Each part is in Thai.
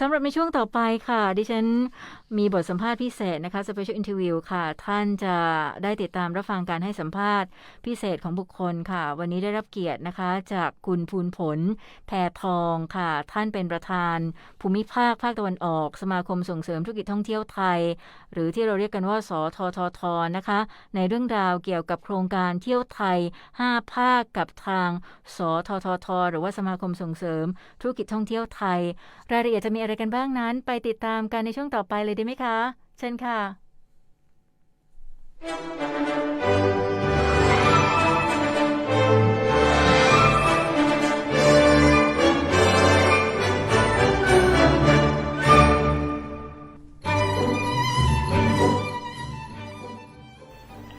สำหรับในช่วงต่อไปค่ะ ดิฉันมีบทสัมภาษณ์พิเศษนะคะ Special Interview ค่ะ ท่านจะได้ติดตามรับฟังการให้สัมภาษณ์พิเศษของบุคคลค่ะ วันนี้ได้รับเกียรตินะคะ จากคุณภูลผล แพรทองค่ะ ท่านเป็นประธาน ภูมิภาคภาคตะวันออก สมาคมส่งเสริมธุรกิจท่องเที่ยวไทย หรือที่เราเรียกกันว่า สทททนะคะ ในเรื่องราวเกี่ยวกับโครงการเที่ยวไทย 5 ภาคกับทาง สทททหรือว่าสมาคมส่งเสริมธุรกิจท่องเที่ยวไทย รายละเอียดจะมีอะไรกันบ้างนั้นไปติดตามกันในช่วงต่อไปเลยได้ไหมคะ เชิญค่ะ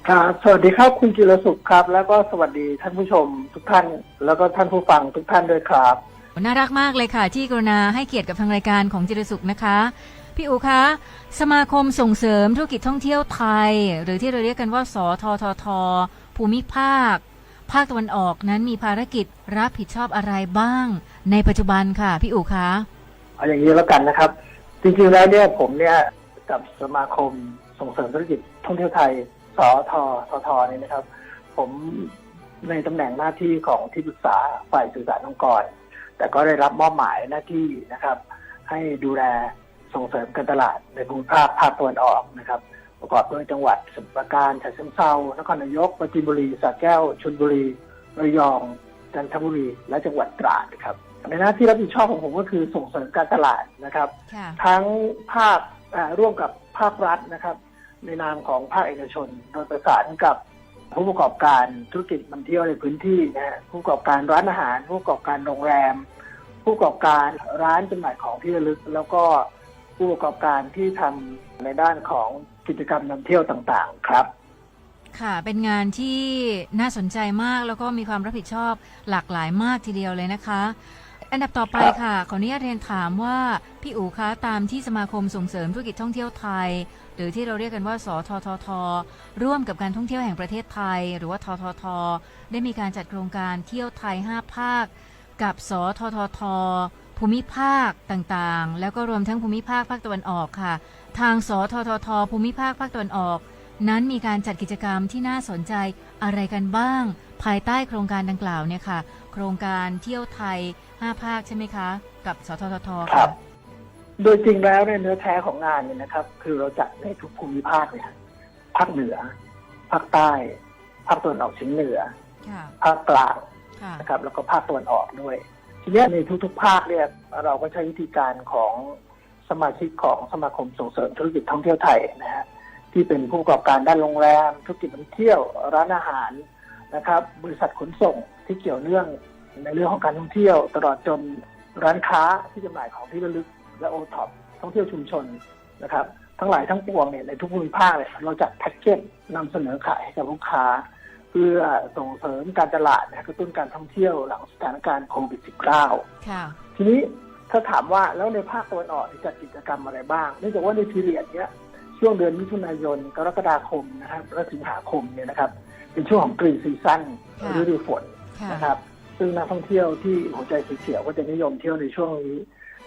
ครับสวัสดีครับคุณจิรสุขครับ แล้วก็สวัสดีท่านผู้ชมทุกท่าน แล้วก็ท่านผู้ฟังทุกท่านด้วยครับ น่ารักมากเลยค่ะ ที่กรุณาให้เกียรติกับทางรายการของจิรสุขนะคะ พี่อูคะ สมาคมส่งเสริมธุรกิจท่องเที่ยวไทย หรือที่เราเรียกกันว่า สททท ภูมิภาค ภาคตะวันออกนั้นมีภารกิจรับผิดชอบอะไรบ้าง ในปัจจุบันค่ะ พี่อูคะเอาอย่างนี้แล้วกันนะครับ จริงๆแล้วเนี่ยผมเนี่ยกับสมาคมส่งเสริมธุรกิจท่องเที่ยวไทย สทททเนี่ยนะครับ ผมในตำแหน่งหน้าที่ของที่ปรึกษาฝ่ายสื่อสารองค์กร แต่ก็ได้รับมอบหมายหน้าที่นะครับ ให้ดูแลส่งเสริมการตลาดในภูมิภาคภาคตะวันออกนะครับ ประกอบด้วยจังหวัดสมุทรปราการฉะเชิงเทรานครนายกปราจีนบุรีสระแก้วชลบุรีระยองจันทบุรีและจังหวัดตราดครับในหน้าที่รับผิดชอบของผมก็คือส่งเสริมการตลาดนะครับค่ะทั้งภาคอ่าร่วมกับภาครัฐนะครับ ในนามของภาคเอกชน โดยประสานกับ ผู้ประกอบการธุรกิจมันเที่ยวในพื้นที่นะฮะผู้ประกอบการร้านอาหาร ผู้ประกอบการโรงแรม ผู้ประกอบการร้านจำหน่ายของที่ระลึก แล้วก็ผู้ประกอบการที่ทำในด้านของกิจกรรมนำเที่ยวต่างๆ ครับ ค่ะ เป็นงานที่น่าสนใจมากแล้วก็มีความรับผิดชอบหลากหลายมากทีเดียวเลยนะคะ อันดับต่อไปค่ะ ขออนุญาตเรียนถามว่า พี่อู๋คะตามที่สมาคมส่งเสริมธุรกิจท่องเที่ยวไทย หรือที่เราเรียกกันว่า สททท ร่วมกับการท่องเที่ยวแห่งประเทศไทย หรือว่าททท ได้มีการจัดโครงการเที่ยวไทย 5 ภาค กับ สททท ภูมิภาคต่างๆ แล้วก็รวมทั้งภูมิภาคภาคตะวันออกค่ะ ทาง สททท ภูมิภาคภาคตะวันออก นั้นมีการจัดกิจกรรมที่น่าสนใจอะไรกันบ้าง ภายใต้โครงการดังกล่าวเนี่ยค่ะ โครงการเที่ยวไทย 5 ภาคใช่ไหมคะ กับ สทททครัค่ะบ โดยจริงแล้วเนี่ยเนื้อแท้ของงานเนี่ยนะครับ คือเราจัดในทุกภูมิภาคเลยครับภาคเหนือภาคใต้ภาคตะวันออกเฉียงเหนือค่ะภาคกลางค่ะนะครับ แล้วก็ภาคตะวันออกด้วย ทีเนี้ยในทุกๆ ภาคเนี่ยเราก็ใช้วิธีการของสมาชิกของสมาคมส่งเสริมธุรกิจท่องเที่ยวไทยนะฮะที่เป็นผู้ประกอบการด้านโรงแรม ธุรกิจท่องเที่ยวร้านอาหารนะครับ บริษัทขนส่งที่เกี่ยวเนื่องในเรื่องของการท่องเที่ยว ตลอดจนร้านค้าที่จำหน่ายของที่ระลึก และโอท็อปท่องเที่ยวชุมชนนะครับ ทั้งหลายทั้งปวงเนี่ยในทุกภูมิภาคเนี่ยเราจัดแพ็กเกจนำเสนอขายให้กับลูกค้า เพื่อส่งเสริมการตลาดนะกระตุ้นการท่องเที่ยวหลังสถานการณ์โควิด -19 ค่ะทีนี้ถ้าถามว่าแล้วในภาคตะวันออกจัดกิจกรรมอะไรบ้างเนื่องจากว่าในพีเรียดเนี้ยช่วงเดือนมิถุนายนกรกฎาคมนะครับและสิงหาคมเนี่ยนะครับ เป็นช่วงของกรีนซีซั่นค่ะฤดูฝนค่ะนะครับ ซึ่งนักท่องเที่ยวที่หัวใจสีเขียวก็จะนิยมเที่ยวในช่วงนี้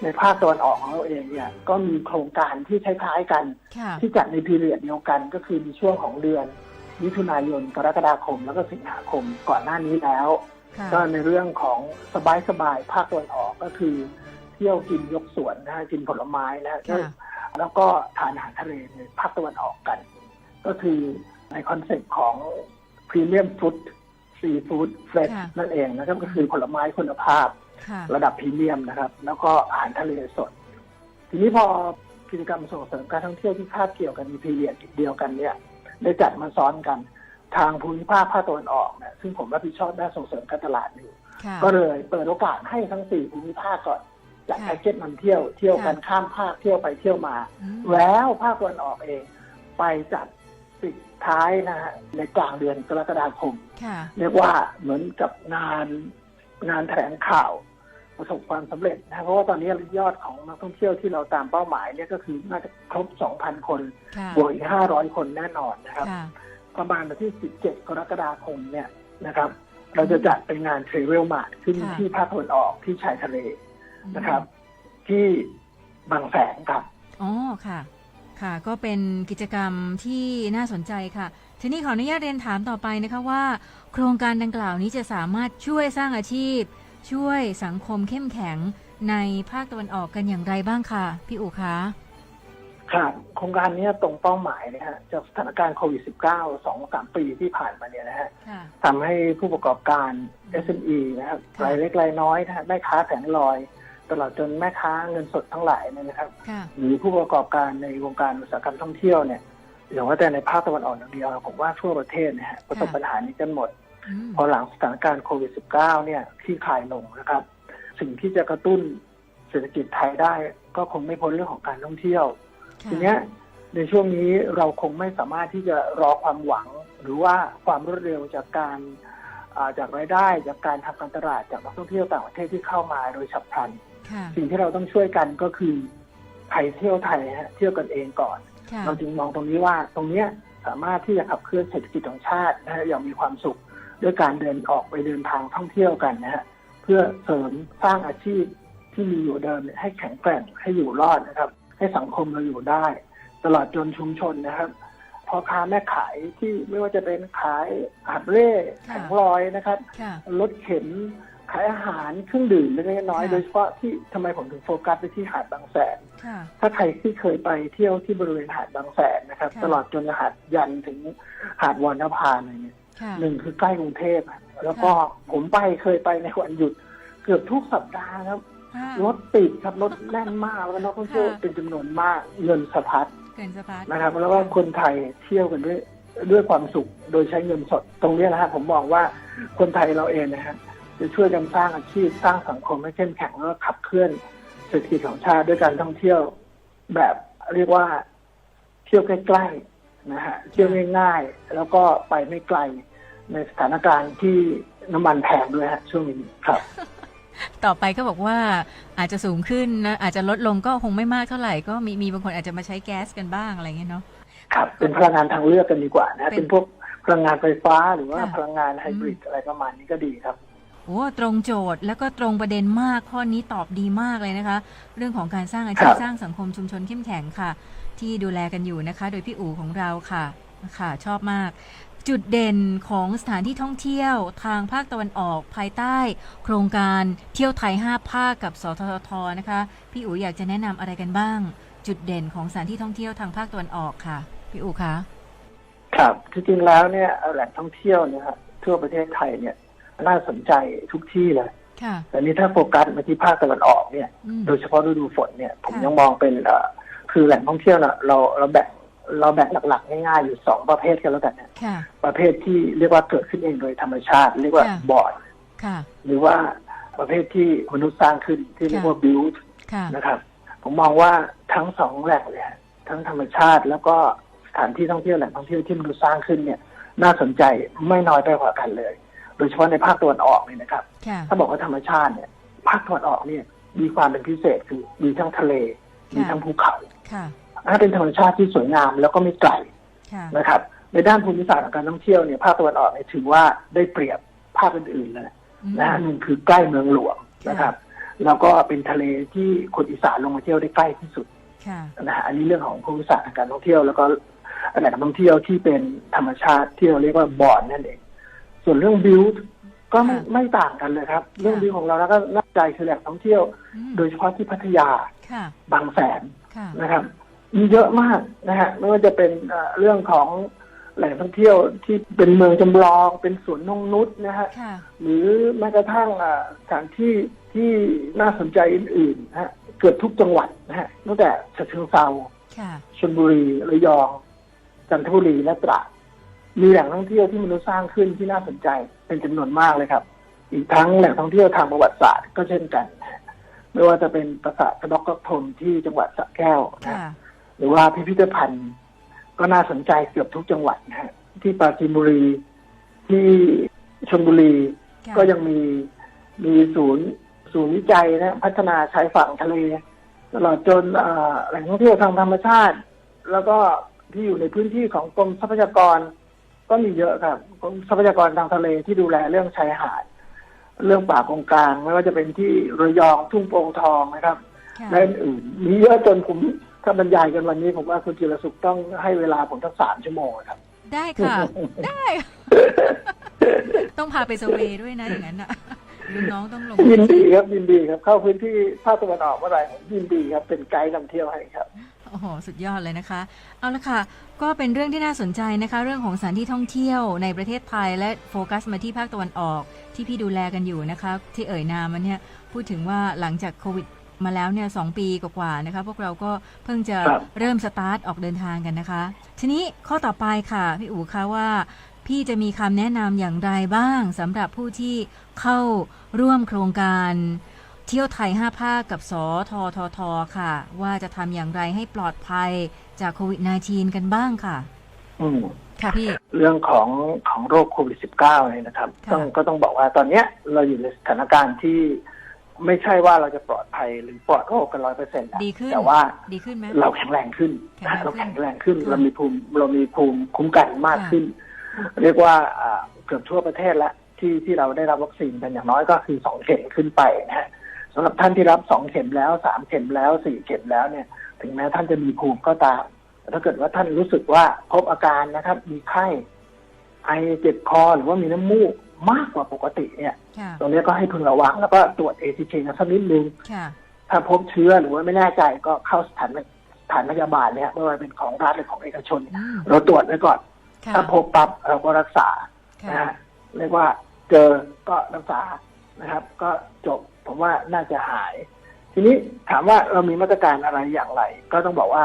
ในภาคตะวันออกของเราเองเนี่ย ก็มีโครงการที่คล้ายๆกันค่ะที่จัดในพีเรียดเดียวกันก็คือในช่วงของเดือนมิถุนายนกรกฎาคม แล้วก็สิงหาคมก่อนหน้านี้แล้วค่ะก็ในเรื่องของสบายสบายๆภาคตะวันออกก็คือ เที่ยวกินยกสวนนะฮะกินผลไม้นะฮะค่ะแล้วก็ทานอาหารทะเลในภาคตะวันออกกัน ก็คือในคอนเซ็ปต์ของพรีเมียมฟู้ด ซีฟู้ดเฟรชค่ะนั่นเองนะครับก็คือผลไม้คุณภาพค่ะระดับพรีเมียมนะครับ แล้วก็อาหารทะเลสด ทีนี้พอกิจกรรมส่งเสริมการท่องเที่ยวที่คาบเกี่ยวกันในพีเรียดเดียวกันเนี่ยได้จัดมาซ้อนกันทางภูมิภาคภาคตะวันออกเนี่ยซึ่งผมรับผิดชอบด้านส่งเสริมการตลาดอยู่ค่ะก็เลยเปิดโอกาสให้ทั้งสี่ภูมิภาคก่อนจัดค่ะแพ็กเกจนำเที่ยวเที่ยวกันค่ะข้ามภาคเที่ยวไปเที่ยวมาอืมแล้วภาคตะวันออกเอง ไปจัดปิด ท้ายนะฮะในกลางเดือนกรกฎาคม ค่ะ เรียกว่าเหมือนกับงานงานแถลงข่าวประสบความสำเร็จนะเพราะว่าตอนนี้ยอดของนักท่องเที่ยวที่เราตามเป้าหมายเนี่ยก็คือน่าจะครบ 2,000 คนค่ะบวกอีก500 คนแน่นอนนะครับค่ะประมาณวันที่ 17 กรกฎาคมเนี่ยนะครับ เราจะจัดเป็นงานเทรเวลมาร์ทขึ้นค่ะที่ภาคตะวันออกที่ชายทะเลนะครับ ที่บางแสนครับ อ๋อ ค่ะ ค่ะ ก็เป็นกิจกรรมที่น่าสนใจค่ะ ทีนี้ขออนุญาตเรียนถามต่อไปนะคะว่า โครงการดังกล่าวนี้จะสามารถช่วยสร้างอาชีพ ช่วยสังคมเข้มแข็งในภาคตะวันออกกันอย่างไรบ้างค่ะ พี่อู๋คะครับโครงการนี้ตรงเป้าหมายนะฮะจากสถานการณ์โควิด -19 สองสามปีที่ผ่านมาเนี่ยนะฮะค่ะทำให้ผู้ประกอบการ SME นะครับค่ะรายเล็กรายน้อยนะฮะแม่ค้าแผงลอย ตลอดจนแม่ค้าเงินสดทั้งหลายเนี่ยนะครับค่ะหรือผู้ประกอบการในวงการอุตสาหกรรมท่องเที่ยวเนี่ยอย่างว่าแต่ในภาคตะวันออกอย่างเดียวผมว่าทั่วประเทศนะฮะประสบปัญหานี้กันหมดอืมพอหลังสถานการณ์โควิด -19 เนี่ยที่คลายลงนะครับ สิ่งที่จะกระตุ้นเศรษฐกิจไทยได้ ก็คงไม่พ้นเรื่องของการท่องเที่ยวค่ะทีเนี้ยในช่วงนี้เราคงไม่สามารถที่จะรอความหวัง หรือว่าความรวดเร็วจากการอ่าจากรายได้จากการทำการตลาดจากนักท่องเที่ยวต่างประเทศที่เข้ามาโดยฉับพลันค่ะ สิ่งที่เราต้องช่วยกันก็คือไทยเที่ยวไทยฮะเที่ยวกันเองก่อนค่ะเราจึงมองตรงนี้ว่าตรงเนี้ยสามารถที่จะขับเคลื่อนเศรษฐกิจของชาตินะฮะอย่างมีความสุขด้วยการเดินออกไปเดินทางท่องเที่ยวกันนะฮะเพื่อเสริมสร้างอาชีพที่มีอยู่เดิมเนี่ยให้แข็งแกร่งให้อยู่รอดนะครับ ให้สังคมเราอยู่ได้ ตลอดจนชุมชนนะครับพ่อค้าแม่ขายที่ไม่ว่าจะเป็นขายอาหารเร่แผงลอยนะครับค่ะรถเข็น ขายอาหารเครื่องดื่มเล็กๆน้อยๆค่ะโดยเฉพาะที่ทำไมผมถึงโฟกัสไปที่หาดบางแสนค่ะถ้าใครที่เคยไปเที่ยวที่บริเวณหาดบางแสนนะครับค่ะตลอดจนหาดยันถึงหาดวรรณภาอะไรเนี่ยค่ะหนึ่งคือใกล้กรุงเทพอะแล้วก็ผมไปเคยไปในวันหยุด เกือบทุกสัปดาห์ครับค่ะรถติดครับรถแน่นมากแล้วก็นักท่องเที่ยวค่ะเป็นจำนวนมากเงินสะพัดเกินสะพัดนะครับ แล้วก็คนไทยเที่ยวกันด้วยด้วยความสุขโดยใช้เงินสดตรงเนี้ยนะฮะผมมองว่าคนไทยเราเองนะฮะ จะช่วยกันสร้างอาชีพสร้างสังคมให้เข้มแข็งแล้วก็ขับเคลื่อนเศรษฐกิจของชาติด้วยการท่องเที่ยวแบบเรียกว่าเที่ยวใกล้ๆนะฮะเที่ยวง่ายๆ แล้วก็ไปไม่ไกลในสถานการณ์ที่น้ำมันแพงด้วยฮะช่วงนี้ครับ ต่อไปก็บอกว่าอาจจะสูงขึ้นนะอาจจะลดลงก็คงไม่มากเท่าไหร่ก็มีมีบางคนอาจจะมาใช้แก๊สกันบ้างอะไรเงี้ยเนาะครับ เป็นพลังงานทางเลือกกันดีกว่านะฮะเป็นเป็นพวกพลังงานไฟฟ้าหรือว่าค่ะพลังงานไฮบริดอะไรประมาณนี้ก็ดีครับ โอ้ตรงโจทย์แล้วก็ตรงประเด็นมากข้อนี้ตอบดีมากเลยนะคะ เรื่องของการสร้างอาชีคพรับสร้างสังคมชุมชนเข้มแข็งค่ะ ที่ดูแลกันอยู่นะคะ โดยพี่อู๋ของเราค่ะค่ะชอบมาก จุดเด่นของสถานที่ท่องเที่ยวทางภาคตะวันออกภายใต้ โครงการเที่ยวไทย 5 ภาคกับสททนะคะ พี่อู๋อยากจะแนะนำอะไรกันบ้าง จุดเด่นของสถานที่ท่องเที่ยวทางภาคตะวันออกค่ะ พี่อู๋คะครับจริงๆแล้วเนี่ยแหล่งท่องเที่ยวเนี่ยครับทั่วประเทศไทยเนี่ย น่าสนใจทุกที่เลยค่ะ แต่นี่ถ้าโฟกัสมาที่ภาคตะวันออกเนี่ย อืม โดยเฉพาะฤดูฝนเนี่ย ผมค่ะ ยังมองเป็นเอ่อคือแหล่งท่องเที่ยวนะเราเราแบ่งเราแบ่งหลักๆ ง่ายๆอยู่สองประเภทกันแล้วกันนะค่ะ ประเภทที่เรียกว่าเกิดขึ้นเองโดยธรรมชาติ เรียกว่าค่ะ บอร์ดค่ะ หรือว่าประเภทที่มนุษย์สร้างขึ้นที่เรียกว่าบิว ค่ะ นะครับผมมองว่าทั้งสองแหล่งเลยฮะทั้งธรรมชาติแล้วก็สถานที่ท่องเที่ยวแหล่งท่องเที่ยวที่มนุษย์สร้างขึ้นเนี่ย น่าสนใจไม่น้อยไปกว่ากันเลย โดยเฉพาะในภาคตะวันออกเนี่ยนะครับค่ะถ้าบอกว่าธรรมชาติเนี่ย ภาคตะวันออกเนี่ยมีความเป็นพิเศษคือมีทั้งทะเล มีทั้งภูเขาค่ะถ้าเป็นธรรมชาติที่สวยงามแล้วก็ไม่ไกลค่ะนะครับ ในด้านภูมิศาสตร์ของการท่องเที่ยวเนี่ยภาคตะวันออกเนี่ยถือว่าได้เปรียบภาคอื่นๆเลยอืมนะฮะหนึ่งคือใกล้เมืองหลวงนะครับ แล้วก็เป็นทะเลที่คนอีสานลงมาเที่ยวได้ใกล้ที่สุดค่ะนะฮะอันนี้เรื่องของภูมิศาสตร์ทางการท่องเที่ยว แล้วก็แหล่งท่องเที่ยวที่เป็นธรรมชาติที่เราเรียกว่าบอนนั่นเอง ส่วนเรื่องบิวก็ไม่ค่ะไม่ต่างกันเลยครับ เรื่องค่ะบิวของเราแล้วก็น่าใจคือแหล่งท่องเที่ยว อืมโดยเฉพาะที่พัทยาค่ะ บางแสนค่ะ นะครับ มีเยอะมากนะฮะไม่ว่าจะเป็นเอ่อเรื่องของแหล่งท่องเที่ยวที่เป็นเมืองจำลอง เป็นสวนนงนุษย์นะฮะ ค่ะ หรือแม้กระทั่งอ่าสถานที่ที่น่าสนใจอื่นๆนะฮะเกือบทุกจังหวัดนะฮะตั้งแต่ฉะเชิงเซาค่ะ ชลบุรีระยองจันทบุรีและตราด มีแหล่งท่องเที่ยวที่มนุษย์สร้างขึ้นที่น่าสนใจเป็นจำนวนมากเลยครับ อีกทั้งแหล่งท่องเที่ยวทางประวัติศาสตร์ก็เช่นกันนะฮะไม่ว่าจะเป็นปราสาทกระดอกกระทมที่จังหวัดสระแก้วนะค่ะฮะหรือว่าพิพิธภัณฑ์ ก็น่าสนใจเกือบทุกจังหวัดนะฮะที่ปราจีนบุรีที่ชลบุรีค่ะก็ยังมีมีศูนย์ศูนย์วิจัยนะพัฒนาชายฝั่งทะเลตลอดจนเอ่อแหล่งท่องเที่ยวทางธรรมชาติ แล้วก็ที่อยู่ในพื้นที่ของกรมทรัพยากร ก็มีเยอะครับกรมทรัพยากรทางทะเลที่ดูแลเรื่องชายหาด เรื่องป่าโกงกลาง ไม่ว่าจะเป็นที่ระยองทุ่งโป่งทองนะครับค่ะและอื่นๆมีเยอะจนผมถ้าบรรยายกันวันนี้ผมว่าคุณจิรสุขต้องให้เวลาผมทั้งสามชั่วโมงอะครับ ได้ค่ะ ได้ ต้องพาไปสเวย์ด้วยนะอย่างนั้นอะลุงน้องต้องลงยินดีครับยินดีครับ เข้าพื้นที่ภาคตะวันออกเมื่อไหร่ผมยินดีครับเป็นไกด์นำเที่ยวให้ครับ โอ้โห สุดยอดเลยนะคะ เอาละค่ะ ก็เป็นเรื่องที่น่าสนใจนะคะ เรื่องของสถานที่ท่องเที่ยวในประเทศไทยและโฟกัสมาที่ภาคตะวันออก ที่พี่ดูแลกันอยู่นะคะ ที่เอ่ยนามมันเนี่ย พูดถึงว่าหลังจากโควิดมาแล้วเนี่ยสองปีกว่าๆนะคะ พวกเราก็เพิ่งจะครับเริ่มสตาร์ทออกเดินทางกันนะคะ ทีนี้ข้อต่อไปค่ะ พี่อู๋คะว่า พี่จะมีคำแนะนำอย่างไรบ้างสำหรับผู้ที่เข้าร่วมโครงการ เที่ยวไทย 5 ภาคกับสทททค่ะ ว่าจะทำอย่างไรให้ปลอดภัยจากโควิด -19 กันบ้างค่ะ อืมค่ะพี่ เรื่องของของโรคโควิด -19 เนี่ยนะครับค่ะต้องก็ต้องบอกว่าตอนเนี้ยเราอยู่ในสถานการณ์ที่ไม่ใช่ว่าเราจะปลอดภัยหรือปลอดโรคกันร้อยเปอร์เซ็นต์ดีขึ้น แต่ว่า ดีขึ้นไหม เราแข็งแรงขึ้น แข็งแรงขึ้นเราแข็งแรงขึ้น ค่ะเรามีภูมิเรามีภูมิคุ้มกันมากค่ะขึ้น เรียกว่าอ่าเกือบทั่วประเทศแล้วที่ที่เราได้รับวัคซีนกันอย่างน้อยก็คือสองเข็มขึ้นไปนะฮะ สำหรับท่านที่รับสองเข็มแล้วสามเข็มแล้วสี่เข็มแล้วเนี่ย ถึงแม้ท่านจะมีภูมิก็ตามแต่ถ้าเกิดว่าท่านรู้สึกว่าพบอาการนะครับ มีไข้ไอเจ็บคอหรือว่ามีน้ำมูกมากกว่าปกติเนี่ยค่ะตรงนี้ก็ให้พึงระวัง แล้วก็ตรวจเอทีเคกันสักนิดนึงค่ะถ้าพบเชื้อหรือว่าไม่แน่ใจก็เข้าสถานสถานพยาบาลเนี่ยไม่ว่าเป็นของรัฐหรือของเอกชนอืมเราตรวจไว้ก่อนค่ะถ้าพบปั๊บเราก็รักษาค่ะนะฮะเรียกว่าเจอก็รักษานะครับ ก็จบ ผมว่าน่าจะหาย ทีนี้ถามว่าเรามีมาตรการอะไรอย่างไร ก็ต้องบอกว่า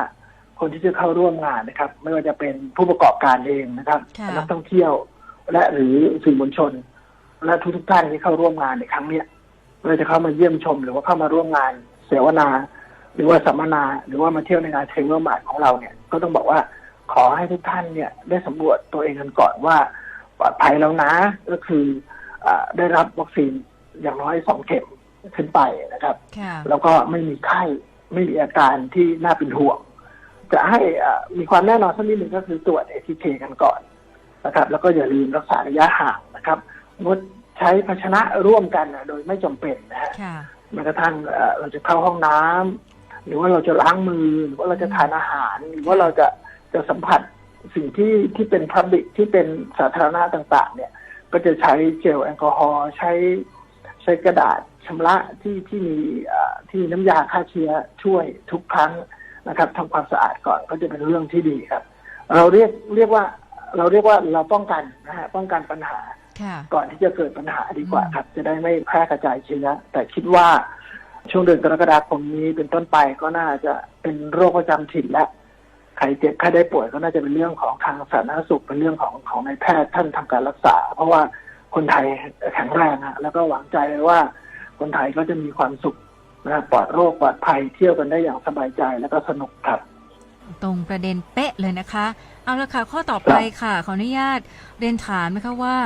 คนที่จะเข้าร่วมงานนะครับ ไม่ว่าจะเป็นผู้ประกอบการเองนะครับค่ะนักท่องเที่ยว และหรือสื่อมวลชน และทุกๆท่านที่เข้าร่วมงานในครั้งเนี้ยไม่ว่าจะเข้ามาเยี่ยมชม หรือว่าเข้ามาร่วมงานเสวนา หรือว่าสัมมนา หรือว่ามาเที่ยวในงานเทรนเนอร์มาร์ของเราเนี่ย ก็ต้องบอกว่าขอให้ทุกท่านเนี่ย ได้สำรวจตัวเองกันก่อนว่าปลอดภัยแล้วนะ ก็คืออาได้รับวัคซีนอย่างน้อยสองเข็ม ขึ้นไปนะครับค่ะแล้วก็ไม่มีไข้ไม่มีอาการที่น่าเป็นห่วง จะให้อ่ามีความแน่นอนสักนิดหนึ่งก็คือตรวจเอทีเคกันก่อนนะครับ แล้วก็อย่าลืมรักษาระยะห่างนะครับงดใช้ภาชนะร่วมกันนะโดยไม่จำเป็นนะฮะค่ะแม้กระทั่งเอ่อเราจะเข้าห้องน้ำหรือว่าเราจะล้างมือหรือว่าเราจะทานอาหาร หรือว่าเราจะจะสัมผัสสิ่งที่ที่เป็นพับลิกที่เป็นสาธารณะต่าง ๆ เนี่ย ก็จะใช้เจลแอลกอฮอล์ใช้ใช้กระดาษ ชำระที่ที่มีเอ่อที่มีน้ำยาฆ่าเชื้อช่วยทุกครั้งนะครับทำความสะอาดก่อนก็จะเป็นเรื่องที่ดีครับ เราเรียกเรียกว่าเราเรียกว่าเราป้องกันนะฮะป้องกันปัญหาค่ะก่อนที่จะเกิดปัญหาดีกว่าครับ จะได้ไม่แพร่กระจายเชื้อ แต่คิดว่าช่วงเดือนกรกฎาคมนี้เป็นต้นไปก็น่าจะเป็นโรคประจำถิ่นและใครเจ็บใครได้ป่วยก็น่าจะเป็นเรื่องของทางสาธารณสุขเป็นเรื่องของของนายแพทย์ท่านทำการรักษา เพราะว่าคนไทยแข็งแรงอะแล้วก็หวังใจเลยว่า คนไทยก็จะมีความสุขนะปลอดโรคปลอดภัยเที่ยวกันได้อย่างสบายใจแล้วก็สนุกครับ ตรงประเด็นเป๊ะเลยนะคะ เอาละค่ะข้อต่อไปค่ะ ขออนุญาตเรียนถามนะคะว่า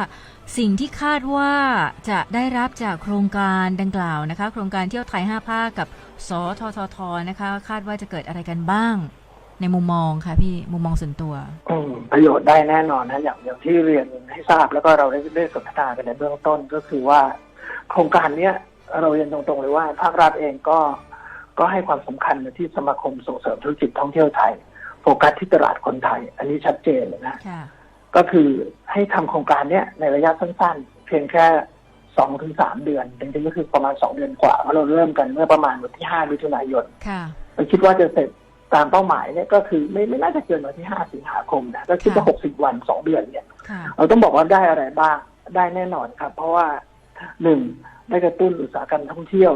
สิ่งที่คาดว่าจะได้รับจากโครงการดังกล่าวนะคะ โครงการเที่ยวไทย5ภาคกับสทททนะคะ คาดว่าจะเกิดอะไรกันบ้าง ในมุมมองค่ะพี่มุมมองส่วนตัวอืมประโยชน์ได้แน่นอนนะอย่างอย่างที่เรียนให้ทราบแล้วก็เราได้ได้สนทนากันในเบื้องต้นก็คือว่า โครงการเนี้ย เราเรียนตรงๆเลยว่าภาครัฐเองก็ก็ให้ความสำคัญที่สมาคมส่งเสริมธุรกิจท่องเที่ยวไทย โฟกัสที่ตลาดคนไทย อันนี้ชัดเจนเลยนะค่ะก็คือให้ทำโครงการเนี้ยในระยะสั้นๆ เพียงแค่สองถึงสามเดือนจริงๆก็คือประมาณสองเดือนกว่าเพราะเราเริ่มกันเมื่อประมาณวันที่ห้ามิถุนายนค่ะเราคิดว่าจะเสร็จตามเป้าหมายเนี่ยก็คือไม่ไม่น่าจะเกินวันที่ห้าสิงหาคมนะก็คิดว่าหค่ะกสิบวันสองเดือนเนี่ยค่ะเราต้องบอกว่าได้อะไรบ้างได้แน่นอนครับ เพราะว่าหนึ่ง ได้กระตุ้นอุตสาหกรรมท่องเที่ยว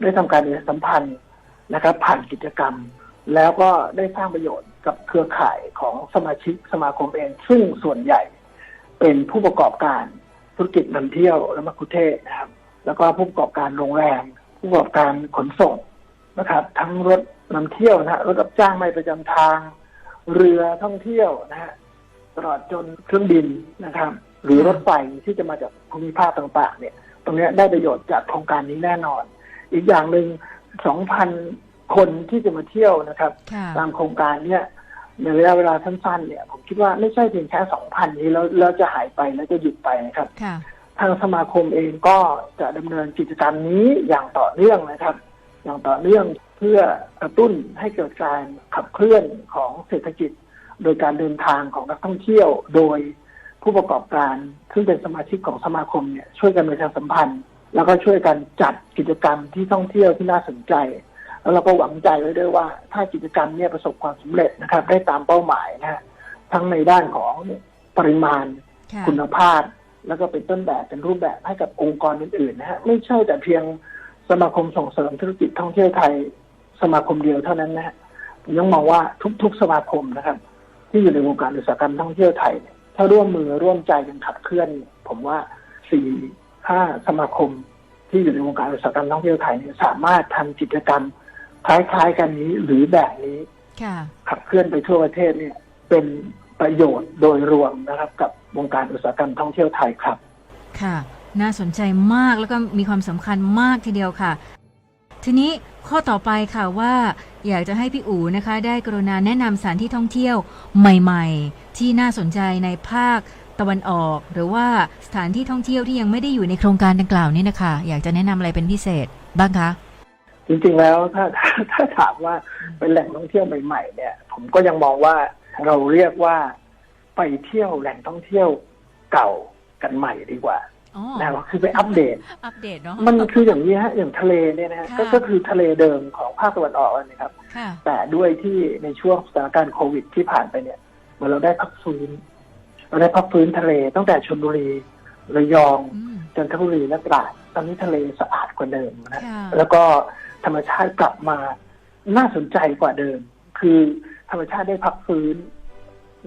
ได้ทำการประชาสัมพันธ์นะครับ ผ่านกิจกรรม แล้วก็ได้สร้างประโยชน์กับเครือข่ายของสมาชิกสมาคมเอง ซึ่งส่วนใหญ่เป็นผู้ประกอบการธุรกิจนำเที่ยวและมัคคุเทศนะครับ แล้วก็ผู้ประกอบการโรงแรมผู้ประกอบการขนส่งนะครับ ทั้งรถนำเที่ยวนะรถรับจ้างไม่ประจำทาง เรือท่องเที่ยวนะฮะตลอดจนเครื่องบินนะครับ หรือรถไฟที่จะมาจากภูมิภาคต่างๆ เนี่ย รงเนี้ยได้ประโยชน์จากโครงการนี้แน่นอน อีกอย่างหนึ่ง2,000คนที่จะมาเที่ยวนะครับค่ะตามโครงการเนี่ยในระยะเวลาสั้นๆเนี่ย ผมคิดว่าไม่ใช่เพียงแค่2,000นี้แล้วแล้วจะหายไปแล้วจะหยุดไปนะครับค่ะทางสมาคมเองก็จะดำเนินกิจกรรมนี้อย่างต่อเนื่องนะครับ อย่างต่อเนื่องเพื่อกระตุ้นให้เกิดการขับเคลื่อนของเศรษฐกิจ โดยการเดินทางของนักท่องเที่ยวโดย ผู้ประกอบการซึ่งเป็นสมาชิกของสมาคมเนี่ยช่วยกันประชาสัมพันธ์ แล้วก็ช่วยกันจัดกิจกรรมที่ท่องเที่ยวที่น่าสนใจ แล้วเราก็หวังใจไว้ด้วยว่า ถ้ากิจกรรมเนี่ยประสบความสำเร็จนะครับ ได้ตามเป้าหมายนะฮะทั้งในด้านของปริมาณค่ะคุณภาพ แล้วก็เป็นต้นแบบเป็นรูปแบบให้กับองค์กรอื่นๆนะฮะไม่ใช่แต่เพียงสมาคมส่งเสริมธุรกิจท่องเที่ยวไทยสมาคมเดียวเท่านั้นนะฮะผมยังมองว่าทุกๆสมาคมนะครับ ที่อยู่ในวงการอุตสาหกรรมท่องเที่ยวไทยเนี่ย ถ้าร่วมมือร่วมใจกันขับเคลื่อน ผมว่าสี่ห้าสมาคมที่อยู่ในวงการอุตสาหกรรมท่องเที่ยวไทยเนี่ยสามารถทำกิจกรรมคล้ายๆกันนี้หรือแบบนี้ค่ะขับเคลื่อนไปทั่วประเทศเนี่ยเป็นประโยชน์โดยรวมนะครับ กับวงการอุตสาหกรรมท่องเที่ยวไทยครับ ค่ะ น่าสนใจมากแล้วก็มีความสำคัญมากทีเดียวค่ะ ทีนี้ข้อต่อไปค่ะว่าอยากจะให้พี่อู๋นะคะ ได้กรุณาแนะนำสถานที่ท่องเที่ยวใหม่ ๆ ที่น่าสนใจในภาคตะวันออก หรือว่าสถานที่ท่องเที่ยวที่ยังไม่ได้อยู่ในโครงการดังกล่าวนี่นะคะ อยากจะแนะนำอะไรเป็นพิเศษบ้างคะจริงๆแล้วถ้าถ้าถามว่าเป็นแหล่งท่องเที่ยวใหม่ ๆ เนี่ย ผมก็ยังมองว่าเราเรียกว่าไปเที่ยวแหล่งท่องเที่ยวเก่ากันใหม่ดีกว่า นะครับคือไปอัปเดต อัปเดตเนาะ มันคืออย่างนี้ฮะ อย่างทะเลเนี่ยนะฮะค่ะก็ก็คือทะเลเดิมของภาคตะวันออกนะครับค่ะแต่ด้วยที่ในช่วงสถานการณ์โควิดที่ผ่านไปเนี่ยเมื่อเราได้พักฟื้น เราได้พักฟื้นทะเลตั้งแต่ชลบุรีระยองอืมจันทบุรีและตราด ตอนนี้ทะเลสะอาดกว่าเดิมนะค่ะแล้วก็ธรรมชาติกลับมาน่าสนใจกว่าเดิม คือธรรมชาติได้พักฟื้น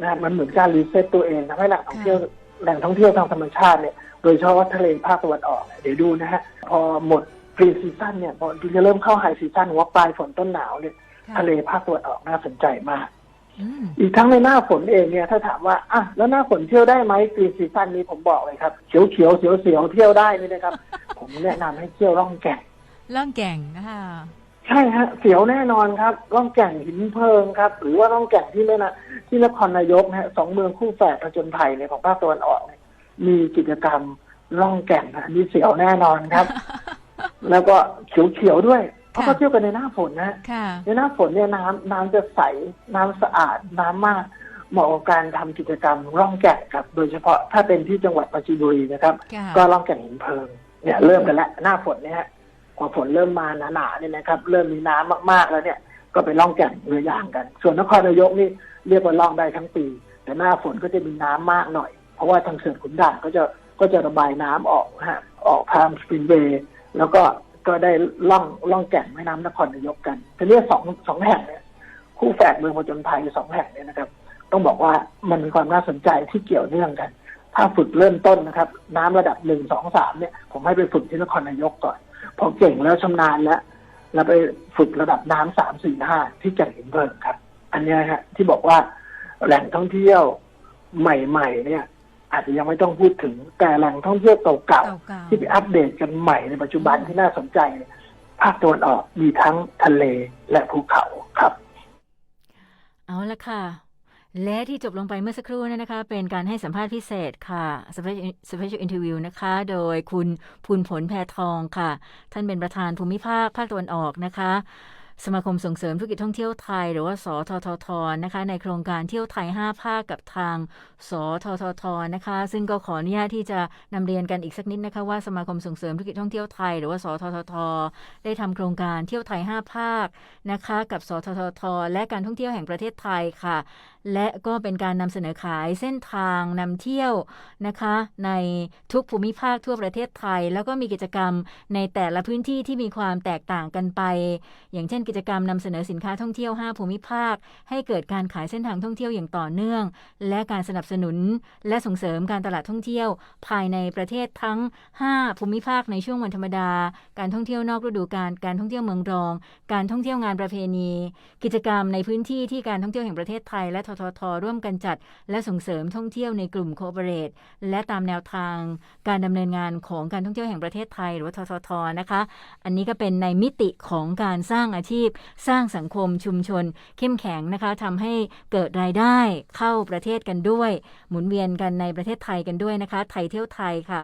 นะมันเหมือนการรีเซ็ตตัวเองทำให้แหล่งท่องเที่ยวแหล่งท่องเที่ยวทางธรรมชาติเนี่ย โดยเฉพาะทะเลภาคตะวันออกเนี่ยเดี๋ยวดูนะฮะ พอหมดกรีนซีซั่นเนี่ยพอจะเริ่มเข้าไฮซีซั่นหัวปลายฝนต้นหนาวเนี่ยค่ะทะเลภาคตะวันออกน่าสนใจมากอืมอีกทั้งในหน้าฝนเองเนี่ยถ้าถามว่าอะแล้วหน้าฝนเที่ยวได้ไหมกรีนซีซั่นนี้ผมบอกเลยครับเขียวเขียวเสียวเสียวๆเที่ยวได้นี่นะครับ ผมแนะนำให้เที่ยวร่องแก่งล่องแก่งนะคะใช่ฮะเสียวแน่นอนครับร่องแก่งหินเพลิงครับ หรือว่าร่องแก่งที่ไม่นะที่นครนายกนะฮะสองเมืองคู่แฝดผจญภัยเนี่ยของภาคตะวันออกเนี่ย มีกิจกรรมร่องแก่งนะอันนี้เสียวแน่นอนครับ แล้วก็เขียวๆด้วย เพราะเขาเที่ยวกันในหน้าฝนนะค่ะในหน้าฝนเนี่ยน้ำน้ำจะใสน้ำสะอาดน้ำมากเหมาะกับการทำกิจกรรมร่องแก่งครับ โดยเฉพาะถ้าเป็นที่จังหวัดปราจีนบุรีนะครับค่ะก็ร่องแก่งหินเพลิงเนี่ยเริ่มกันแล้วหน้าฝนเนี่ยฮะพอฝนเริ่มมาหนาๆเนี่ยนะครับ เริ่มมีน้ำมากๆแล้วเนี่ย ก็ไปล่องแก่งเรือยางกัน ส่วนนครนายกนี่เรียกว่าล่องได้ทั้งปี แต่หน้าฝนก็จะมีน้ำมากหน่อยเพ ราะว่าทางเขื่อนขุนด่านก็จะก็จะระบายน้ำออกนะฮะออกทางสปรินเวย์แล้วก็ก็ได้ล่องล่องแก่งแม่น้ำนครนายกกันทีนี้สองสองแห่งเนี่ยคู่แฝดเมืองผจญภัยสองแห่งเนี่ยนะครับ ต้องบอกว่ามันมีความน่าสนใจที่เกี่ยวเนื่องกัน ถ้าฝึกเริ่มต้นนะครับ น้ำระดับหนึ่งสองสามเนี่ยผมให้ไปฝึกที่นครนายกก่อน พอเก่งแล้วชำนาญแล้วเราไปฝึกระดับน้ำสามสี่ห้าที่แก่งหินเพลิงครับ อันเนี้ยฮะที่บอกว่าแหล่งท่องเที่ยวใหม่ ๆ เนี่ย อาจจะยังไม่ต้องพูดถึงแต่แหล่งท่องเที่ยวเก่าเก่าๆที่ไปอัปเดตกันใหม่ในปัจจุบันที่น่าสนใจเนี่ยภาคตะวันออกมีทั้งทะเลและภูเขาครับๆเอาละค่ะ และที่จบลงไปเมื่อสักครู่เนยนะคะ เป็นการให้สัมภาษณ์พิเศษค่ะ special special interview นะคะ โดยคุณภูลผลแพทองค่ะ ท่านเป็นประธานภูมิภาคภาคตะวันออกนะคะ สมาคมส่งเสริมธุรกิจท่องเที่ยวไทย หรือว่าสทททนะคะในโครงการเที่ยวไทย 5 ภาคกับทางสทททนะคะ ซึ่งก็ขออนุญาตที่จะนำเรียนกันอีกสักนิดนะคะว่าสมาคมส่งเสริมธุรกิจท่องเที่ยวไทย หรือว่าสทททได้ทำโครงการเที่ยวไทย 5 ภาคนะคะกับสทททและการท่องเที่ยวแห่งประเทศไทยค่ะและก็เป็นการนำเสนอขายเส้นทางนำเที่ยวนะคะ ในทุกภูมิภาคทั่วประเทศไทย แล้วก็มีกิจกรรมในแต่ละพื้นที่ที่มีความแตกต่างกันไป อย่างเช่น กิจกรรมนำเสนอสินค้าท่องเที่ยว 5 ภูมิภาค ให้เกิดการขายเส้นทางท่องเที่ยวอย่างต่อเนื่อง และการสนับสนุน และส่งเสริมการตลาดท่องเที่ยว ภายในประเทศทั้ง 5 ภูมิภาคในช่วงวันธรรมดา การท่องเที่ยวนอกฤดูกาลการท่องเที่ยวเมืองรอง การท่องเที่ยวงานประเพณี กิจกรรมในพื้นที่ที่การท่องเที่ยวแห่งประเทศไทยและทททร่วมกันจัด และส่งเสริมท่องเที่ยวในกลุ่มโคเปเรตและตามแนวทางการดำเนินงานของการท่องเที่ยวแห่งประเทศไทย หรือว่าทททนะคะ อันนี้ก็เป็นในมิติของการสร้างอาชีพ สร้างสังคมชุมชน เข้มแข็งนะคะทำให้เกิดรายได้เข้าประเทศกันด้วย หมุนเวียนกันในประเทศไทยกันด้วยนะคะ ไทยเที่ยวไทยค่ะ